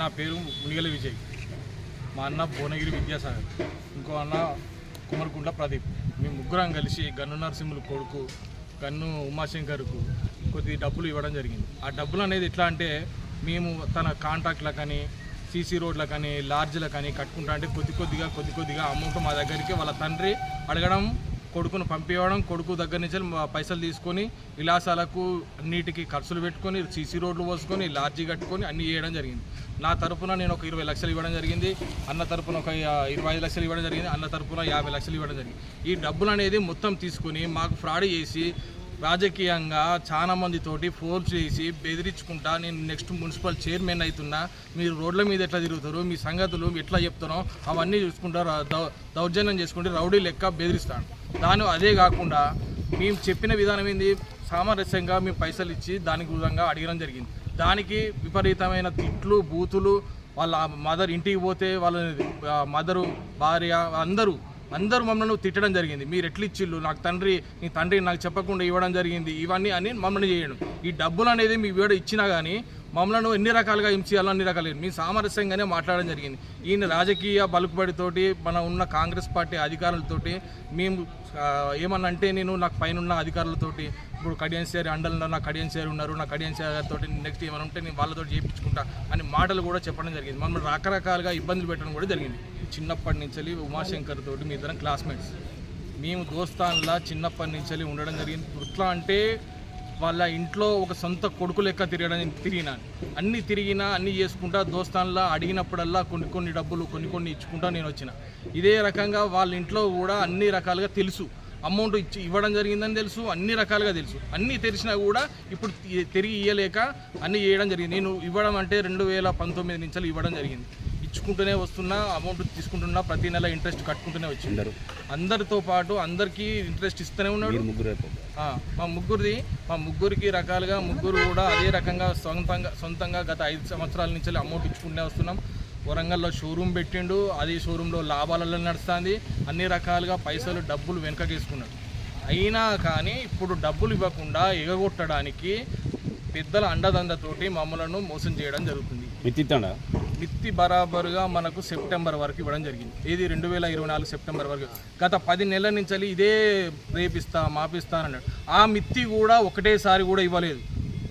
నా పేరు మునిగల విజయ్. మా అన్న భువనగిరి విద్యాసాగర్. ఇంకో అన్న కుమరకుంట్ల ప్రదీప్. మేము ముగ్గురం కలిసి గన్ను నరసింహులు కొడుకు గన్ను ఉమాశంకర్కు కొద్ది డబ్బులు ఇవ్వడం జరిగింది. ఆ డబ్బులు అనేది ఎట్లా అంటే మేము తన కాంట్రాక్ట్లకని సీసీ రోడ్లకని లార్జ్లకని కట్టుకుంటా అంటే కొద్ది కొద్దిగా కొద్ది కొద్దిగా అమౌంట్ మా దగ్గరికి వాళ్ళ తండ్రి అడగడం కొడుకును పంపించడం కొడుకు దగ్గర నుంచి మా పైసలు తీసుకొని విలాసాలకు అన్నిటికి ఖర్చులు పెట్టుకొని సీసీ రోడ్లు పోసుకొని లార్జీ కట్టుకొని అన్నీ చేయడం జరిగింది. నా తరపున నేను ఒక ఇరవై లక్షలు ఇవ్వడం జరిగింది. అన్న తరపున ఒక ఇరవై ఐదు లక్షలు ఇవ్వడం జరిగింది. అన్న తరపున యాభై లక్షలు ఇవ్వడం జరిగింది. ఈ డబ్బులు అనేది మొత్తం తీసుకొని మాకు ఫ్రాడ్ చేసి రాజకీయంగా చాలా మందితోటి ఫోర్స్ చేసి బెదిరించుకుంటా నేను నెక్స్ట్ మున్సిపల్ చైర్మన్ అవుతున్నా. మీరు రోడ్ల మీద ఎట్లా తిరుగుతారు? మీ సంగతులు ఎట్లా చెప్తారో అవన్నీ చూసుకుంటారు దౌర్జన్యం చేసుకుంటే రౌడీ లెక్క బెదిరిస్తాను. దాని అదే కాకుండా మేము చెప్పిన విధానం ఏంది? సామరస్యంగా మేము పైసలు ఇచ్చి దానికి విధంగా అడగడం జరిగింది. దానికి విపరీతమైన తిట్లు బూతులు వాళ్ళ మదర్ ఇంటికి పోతే వాళ్ళ మదరు భార్య అందరూ అందరూ మమ్మల్ని తిట్టడం జరిగింది. మీరు ఎట్లిచ్చిళ్ళు నాకు తండ్రి నీ తండ్రి నాకు చెప్పకుండా ఇవ్వడం జరిగింది. ఇవన్నీ అని మమ్మల్ని చేయడం. ఈ డబ్బులు అనేది మీ వీడ ఇచ్చినా కానీ మమ్మల్ని ఎన్ని రకాలుగా హింసించాలో అన్ని రకాలుగా మీ సామరస్యంగానే మాట్లాడడం జరిగింది. ఈయన రాజకీయ బలుకుబడితోటి మన ఉన్న కాంగ్రెస్ పార్టీ అధికారులతోటి మేము ఏమన్నా అంటే నేను నాకు పైన ఉన్న అధికారులతోటి ఇప్పుడు కడియన్ సార్ అండలు నా కడియన్ సార్ ఉన్నారు నా కడియన్ సార్ గారితో నెక్స్ట్ ఏమైనా ఉంటే నేను వాళ్ళతో చేయించుకుంటా అని మాటలు కూడా చెప్పడం జరిగింది. మమ్మల్ని రకరకాలుగా ఇబ్బందులు పెట్టడం కూడా జరిగింది. చిన్నప్పటి నుంచి ఉమాశంకర్ తోటి మీ ఇద్దరం క్లాస్మేట్స్ మేము దోస్తాన్లా చిన్నప్పటి నుంచి ఉండడం జరిగింది. ఇట్లా అంటే వాళ్ళ ఇంట్లో ఒక సొంత కొడుకు లెక్క తిరగడం తిరిగినా. అన్ని తిరిగినా అన్నీ చేసుకుంటా దోస్తాన్లా అడిగినప్పుడల్లా కొన్ని కొన్ని డబ్బులు కొన్ని కొన్ని ఇచ్చుకుంటా నేను వచ్చిన. ఇదే రకంగా వాళ్ళ ఇంట్లో కూడా అన్ని రకాలుగా తెలుసు. అమౌంట్ ఇచ్చి ఇవ్వడం జరిగిందని తెలుసు అన్ని రకాలుగా తెలుసు. అన్నీ తెలిసినా కూడా ఇప్పుడు తిరిగి ఇవ్వలేక అన్నీ చేయడం జరిగింది. నేను ఇవ్వడం అంటే రెండు వేల పంతొమ్మిది నుంచి ఇవ్వడం జరిగింది. ఇచ్చుకుంటూనే వస్తున్నా అమౌంట్ తీసుకుంటున్నా ప్రతి నెల ఇంట్రెస్ట్ కట్టుకుంటూనే వచ్చింది అందరూ అందరితో పాటు అందరికీ ఇంట్రెస్ట్ ఇస్తూనే ఉన్నాడు. ముగ్గురు మా ముగ్గురిది మా ముగ్గురికి రకాలుగా ముగ్గురు కూడా అదే రకంగా సొంతంగా సొంతంగా గత ఐదు సంవత్సరాల నుంచి అమౌంట్ ఇచ్చుకుంటూ వస్తున్నాం. వరంగల్లో షోరూమ్ పెట్టిండు అది షోరూంలో లాభాలలో నడుస్తుంది. అన్ని రకాలుగా పైసలు డబ్బులు వెనకకేసుకున్నాడు. అయినా కానీ ఇప్పుడు డబ్బులు ఇవ్వకుండా ఎగగొట్టడానికి పెద్దల అండదండతోటి మమ్మలను మోసం చేయడం జరుగుతుంది. మిత్తి బరాబరుగా మనకు సెప్టెంబర్ వరకు ఇవ్వడం జరిగింది. ఇది రెండు వేల ఇరవై నాలుగు సెప్టెంబర్ వరకు. గత పది నెలల నుంచి ఇదే రేపిస్తా మాపిస్తా అన్నాడు. ఆ మిత్తి కూడా ఒకటేసారి కూడా ఇవ్వలేదు.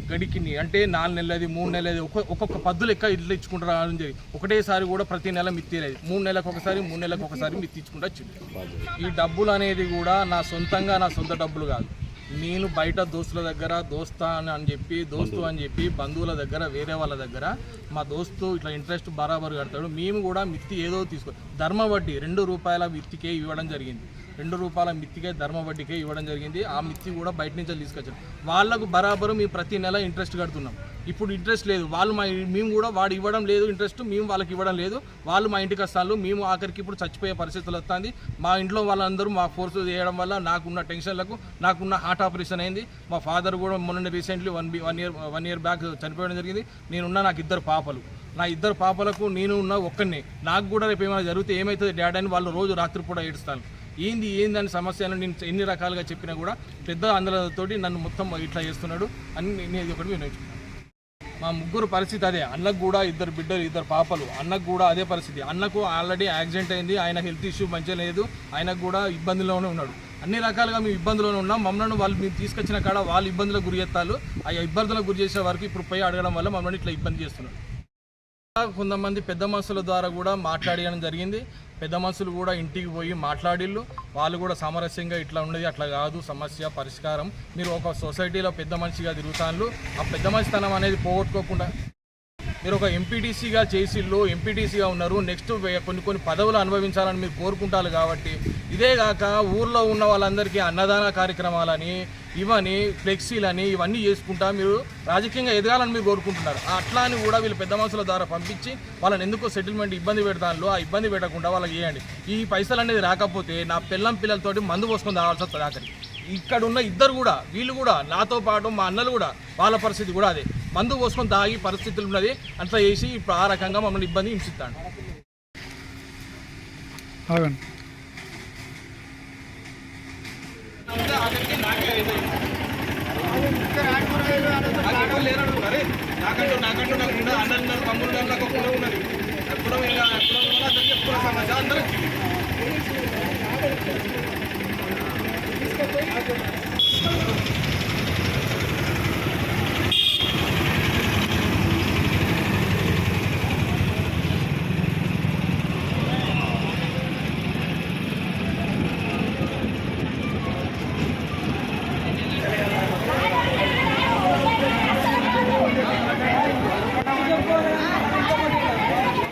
గడికిని అంటే నాలుగు నెలలది మూడు నెలలది ఒక్కొక్క పద్దు లెక్క ఇట్లా ఇచ్చుకుంటారు అని చెప్పి ఒకటేసారి కూడా ప్రతి నెల మిత్తి లేదు. మూడు నెలలకు ఒకసారి మూడు నెలలకు ఒకసారి మిత్తి ఇచ్చుకుంటూ వచ్చింది. ఈ డబ్బులు అనేది కూడా నా సొంతంగా నా సొంత డబ్బులు కాదు. నేను బయట దోస్తుల దగ్గర దోస్తా అని అని చెప్పి దోస్తు అని చెప్పి బంధువుల దగ్గర వేరే వాళ్ళ దగ్గర మా దోస్తు ఇట్లా ఇంట్రెస్ట్ బరాబరు కడతాడు. మేము కూడా మిత్తి ఏదో తీసుకో ధర్మ వడ్డీ రెండు రూపాయల మిత్తికే ఇవ్వడం జరిగింది. రెండు రూపాయల మిత్తికే ధర్మ వడ్డీకే ఇవ్వడం జరిగింది. ఆ మిత్తి కూడా బయట నుంచి తీసుకొచ్చాం వాళ్ళకు బరాబరు మేము ప్రతి నెల ఇంట్రెస్ట్ కడుతున్నాం. ఇప్పుడు ఇంట్రెస్ట్ లేదు. వాళ్ళు మా మేము కూడా వాడు ఇవ్వడం లేదు ఇంట్రెస్ట్ మేము వాళ్ళకి ఇవ్వడం లేదు. వాళ్ళు మా ఇంటికి వస్తారు మేము ఆఖరికి ఇప్పుడు చచ్చిపోయే పరిస్థితులు వస్తుంది. మా ఇంట్లో వాళ్ళందరూ మా ఫోర్స్ చేయడం వల్ల నాకున్న టెన్షన్లకు నాకున్న హార్ట్ ఆపరేషన్ అయింది. మా ఫాదర్ కూడా మొన్న recently one one year one year back చనిపోవడం జరిగింది. నేనున్న నాకు ఇద్దరు పాపలు. నా ఇద్దరు పాపలకు నేను ఉన్న ఒక్కడిని. నాకు కూడా రేపు ఏమైనా జరిగితే ఏమవుతుంది డాడీ అని వాళ్ళు రోజు రాత్రి పూట ఏడుస్తాను ఏంది ఏందని సమస్యలను నేను ఎన్ని రకాలుగా చెప్పినా కూడా పెద్ద అందలతోటి నన్ను మొత్తం ఇట్లా చేస్తున్నాడు అని నేను ఒకటి వినియోగించుకున్నాను మా ముగ్గురు పరిస్థితి అదే. అన్నకు కూడా ఇద్దరు బిడ్డలు ఇద్దరు పాపలు. అన్నకు కూడా అదే పరిస్థితి. అన్నకు ఆల్రెడీ యాక్సిడెంట్ అయింది. ఆయన హెల్త్ ఇష్యూ మంచిగా లేదు. ఆయనకు కూడా ఇబ్బందిలోనే ఉన్నాడు. అన్ని రకాలుగా మేము ఇబ్బందులోనే ఉన్నాం. మమ్మల్ని వాళ్ళు మేము తీసుకొచ్చిన కాడ వాళ్ళు ఇబ్బందులకు గురి చేస్తారు. ఆ ఇబ్బందులకు గురి చేసే వరకు ఇప్పుడు పోయి అడగడం వల్ల మమ్మల్ని ఇట్లా ఇబ్బంది చేస్తున్నారు. కొంతమంది పెద్ద మనుషుల ద్వారా కూడా మాట్లాడడం జరిగింది. పెద్ద మనుషులు కూడా ఇంటికి పోయి మాట్లాడిళ్ళు. వాళ్ళు కూడా సామరస్యంగా ఇట్లా ఉండేది అట్లా కాదు. సమస్య పరిష్కారం. మీరు ఒక సొసైటీలో పెద్ద మనిషిగా తిరుగుతాను ఆ పెద్ద మనిషితనం అనేది పోగొట్టుకోకుండా మీరు ఒక ఎంపీటీసీగా చేసిళ్ళు ఎంపీటీసీగా ఉన్నారు. నెక్స్ట్ కొన్ని కొన్ని పదవులు అనుభవించాలని మీరు కోరుకుంటారు కాబట్టి ఇదే కాక ఊర్లో ఉన్న వాళ్ళందరికీ అన్నదాన కార్యక్రమాలని ఇవని ఫ్లెక్సీలని ఇవన్నీ చేసుకుంటా మీరు రాజకీయంగా ఎదగాలని మీరు కోరుకుంటున్నారు. అట్లా అని కూడా వీళ్ళు పెద్ద మనుషుల ద్వారా పంపించి వాళ్ళని ఎందుకో సెటిల్మెంట్ ఇబ్బంది పెడతాను ఆ ఇబ్బంది పెట్టకుండా వాళ్ళకి చేయండి. ఈ పైసలు అనేది రాకపోతే నా పిల్లం పిల్లలతోటి మందు పోసుకొని రావాల్సి వస్తుంది ఇక్కడ ఉన్న ఇద్దరు కూడా వీళ్ళు కూడా నాతో పాటు మా అన్నలు కూడా వాళ్ళ పరిస్థితి కూడా అదే. మందు పోసుకొని తాగి పరిస్థితులు ఉన్నది అట్లా చేసి ఇప్పుడు ఆ రకంగా మమ్మల్ని ఇబ్బంది హింసిస్తాడు నాకు నాకు ఉన్నది సమాజం